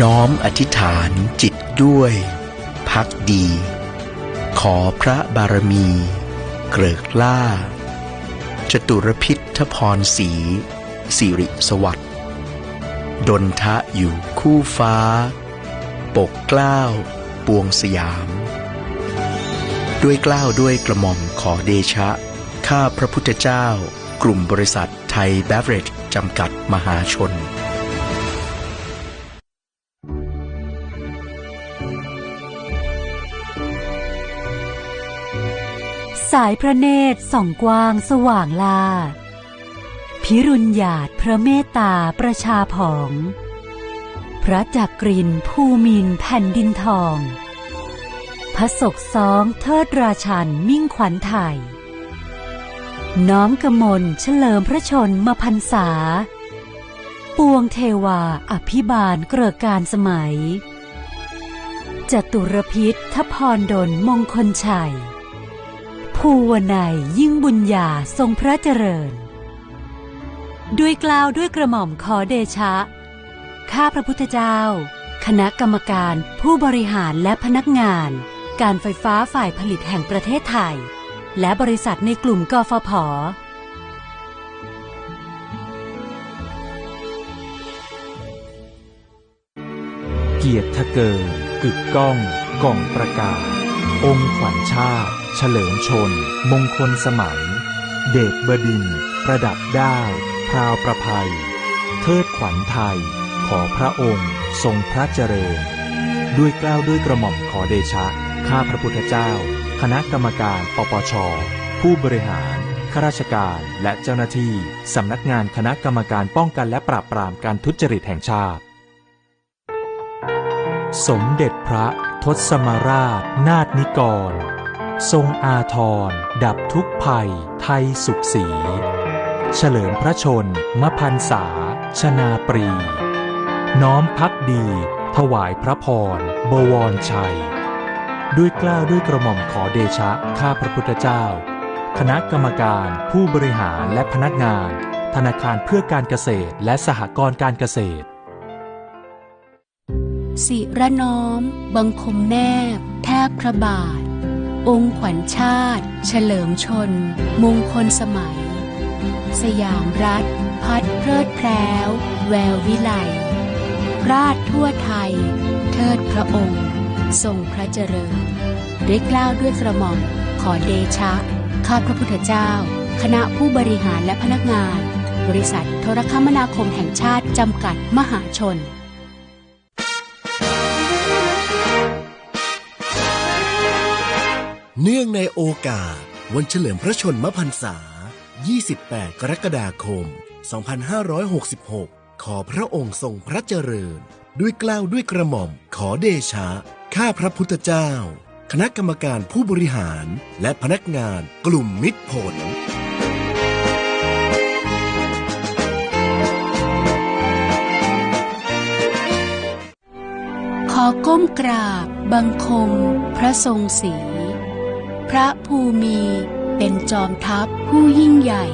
น้อมอธิษฐานจิตด้วย พักดี ขอพระบารมี เกริกล่า จตุรพิทพรสีสิริสวัสดิ์ดนทะอยู่คู่ฟ้า ปกเกล้าวปวงสยาม ด้วยเกล้าวด้วยกระหม่อมขอเดชะ ข้าพระพุทธเจ้า กลุ่มบริษัทไทยเบเวอเรจจำกัดมหาชน สายพระเนตรส่องกว้างสว่างลา พิรุณหยาดพระเมตตาประชาผอง พระจักกรินภูมินแผ่นดินทอง พระศกสองเทิดราชันมิ่งขวัญไทย น้อมกมลเฉลิมพระชนมพันษา ปวงเทวาอภิบาลเกริกการสมัยจตุรพิษทพรดลมงคลชัย ภูวนัยยิ่งบุญญาทรงพระเจริญ ด้วยกล่าวด้วยกระหม่อมขอเดชะ ข้าพระพุทธเจ้า คณะกรรมการผู้บริหารและพนักงาน การไฟฟ้าฝ่ายผลิตแห่งประเทศไทย และบริษัทในกลุ่มกฟผเกียรติเกิดกึกก้องกล่องประกาศ องค์ขวัญชาติ เฉลิมชน มงคลสมัย เดชบดิน ประดับด้าว พราวประภัย เทิดขวัญไทย ขอพระองค์ ทรงพระเจริญ ด้วยกล้าวด้วยกระหม่อมขอเดชะ ข้าพระพุทธเจ้า คณะกรรมการปปช ผู้บริหารข้าราชการและเจ้าหน้าที่ สำนักงานคณะกรรมการป้องกันและปราบปรามการทุจริตแห่งชาติ สมเด็จพระทศมราช นาถนิกร ทรงอาทร ดับทุกภัย ไทยสุขสี เฉลิมพระชนมพันษา ชนาปรี น้อมพักดี ถวายพระพร บวรชัย ด้วยกล้าวด้วยกระหม่อมขอเดชะ ข้าพระพุทธเจ้า คณะกรรมการผู้บริหารและพนักงาน ธนาคารเพื่อการเกษตรและสหกรณ์การเกษตร สิระน้อม บังคมแนบ แทบพระบาท องค์ขวัญชาติ เฉลิมชน มงคลสมัย สยามรัฐ พัดเพลิดแพรวแวววิไลราชทั่วไทย เทิดพระองค์ ทรงพระเจริญด้วยกล้าวด้วยกระหม่อมขอเดชะ ข้าพระพุทธเจ้า คณะผู้บริหารและพนักงาน บริษัทโทรคมนาคมแห่งชาติจำกัดมหาชน เนื่องในโอกาส วันเฉลิมพระชนมพรรษา 28 กรกฎาคม 2566 ขอพระองค์ทรงพระเจริญ ด้วยกล้าวด้วยกระหม่อม ขอเดชะ ข้าพระพุทธเจ้า คณะกรรมการผู้บริหาร และพนักงานกลุ่มมิตรผลขอก้มกราบบังคม พระทรงศรี พระภูมิเป็นจอมทัพผู้ยิ่งใหญ่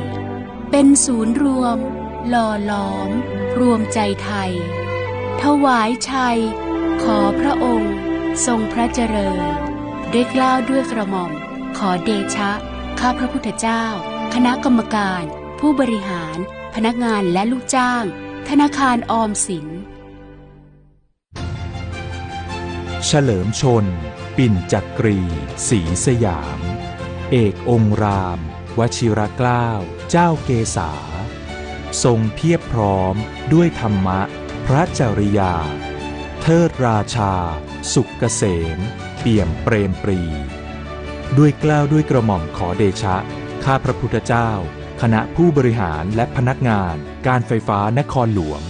เป็นศูนย์รวม หล่อหลอม รวมใจไทย ถวายชัย ขอพระองค์ ทรงพระเจริญ ด้วยกล้าวด้วยกระหม่อม ขอเดชะ ข้าพระพุทธเจ้า คณะกรรมการ ผู้บริหาร พนักงานและลูกจ้าง ธนาคารออมสิน เฉลิมชน ปิ่นจักรีสีสยาม เอกองราม วชิรเกล้า เจ้าเกษา ทรงเพียบพร้อมด้วยธรรมะ พระจริยา เทิดราชา สุขเกษม เปี่ยมเปรมปรี ด้วยกล้าวด้วยกระหม่อมขอเดชะ ข้าพระพุทธเจ้า คณะผู้บริหารและพนักงาน การไฟฟ้านครหลวง